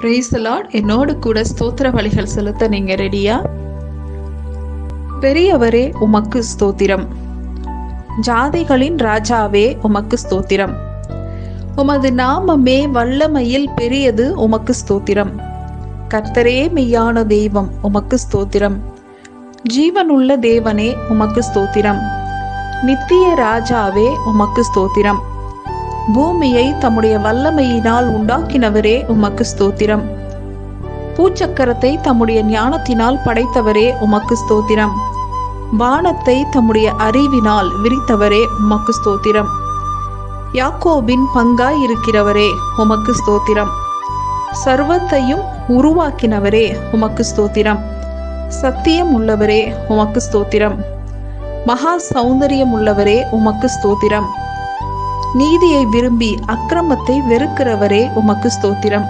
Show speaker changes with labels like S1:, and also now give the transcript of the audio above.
S1: Price Lord என்னோடு கூட ஸ்தோத்திர வழிகள் செலுத்த நீங்க ரெடியா பெரியவரே உமக்கு ஸ்தோத்திரம். ஜாதிகளின் ராஜாவே உமக்கு ஸ்தோத்திரம். உமது நாமமே வல்லமையில் பெரியது உமக்கு ஸ்தோத்திரம். கர்த்தரே மெய்யான தெய்வம் உமக்கு ஸ்தோத்திரம். ஜீவனுள்ள தேவனே உமக்கு ஸ்தோத்திரம். நித்திய ராஜாவே உமக்கு ஸ்தோத்திரம். பூமியை தம்முடைய வல்லமையினால் உண்டாக்கினவரே உமக்கு ஸ்தோத்திரம். பூச்சக்கரத்தை தம்முடைய ஞானத்தினால் படைத்தவரே உமக்கு ஸ்தோத்திரம். வானத்தை தம்முடைய அறிவினால் விரித்தவரே உமக்கு ஸ்தோத்திரம். யாக்கோபின் பங்காய் இருக்கிறவரே உமக்கு ஸ்தோத்திரம். சர்வத்தையும் உருவாக்கினவரே உமக்கு ஸ்தோத்திரம். சத்தியம் உள்ளவரே உமக்கு ஸ்தோத்திரம். மகா சௌந்தரியம் உள்ளவரே உமக்கு ஸ்தோத்திரம். நீதியை விரும்பி அக்கிரமத்தை வெறுக்கிறவரே உமக்கு ஸ்தோத்திரம்.